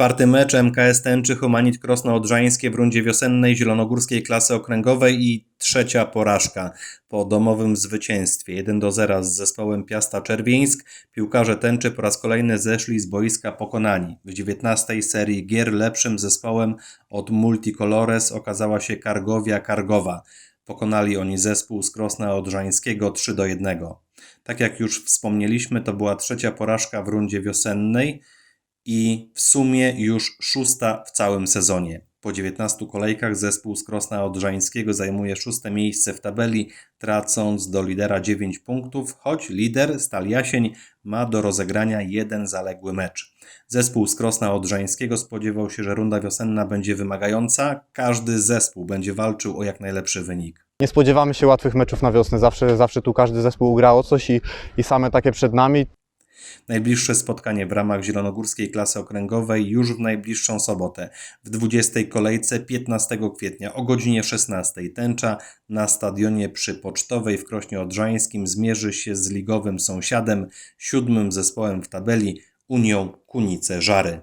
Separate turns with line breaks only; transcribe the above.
Czwarty mecz MKS Tęczy Humanit Krosno Odrzańskie w rundzie wiosennej zielonogórskiej klasy okręgowej i trzecia porażka po domowym zwycięstwie 1 do 0 z zespołem Piasta Czerwieńsk. Piłkarze Tęczy po raz kolejny zeszli z boiska pokonani. W 19 serii gier lepszym zespołem od Multicolores okazała się Kargowia Kargowa. Pokonali oni zespół z Krosna Odrzańskiego 3 do 1. Tak jak już wspomnieliśmy, to była trzecia porażka w rundzie wiosennej i w sumie już szósta w całym sezonie. Po 19 kolejkach zespół z Krosna Odrzańskiego zajmuje szóste miejsce w tabeli, tracąc do lidera 9 punktów, choć lider Stal Jasień ma do rozegrania jeden zaległy mecz. Zespół z Krosna Odrzańskiego spodziewał się, że runda wiosenna będzie wymagająca, każdy zespół będzie walczył o jak najlepszy wynik.
Nie spodziewamy się łatwych meczów na wiosnę. Zawsze, zawsze tu każdy zespół gra o coś i, i same takie przed nami.
Najbliższe spotkanie w ramach zielonogórskiej klasy okręgowej już w najbliższą sobotę w 20 kolejce 15 kwietnia o godzinie 16 tęcza na stadionie przy Pocztowej w Krośnie Odrzańskim zmierzy się z ligowym sąsiadem, siódmym zespołem w tabeli Unią Kunice Żary.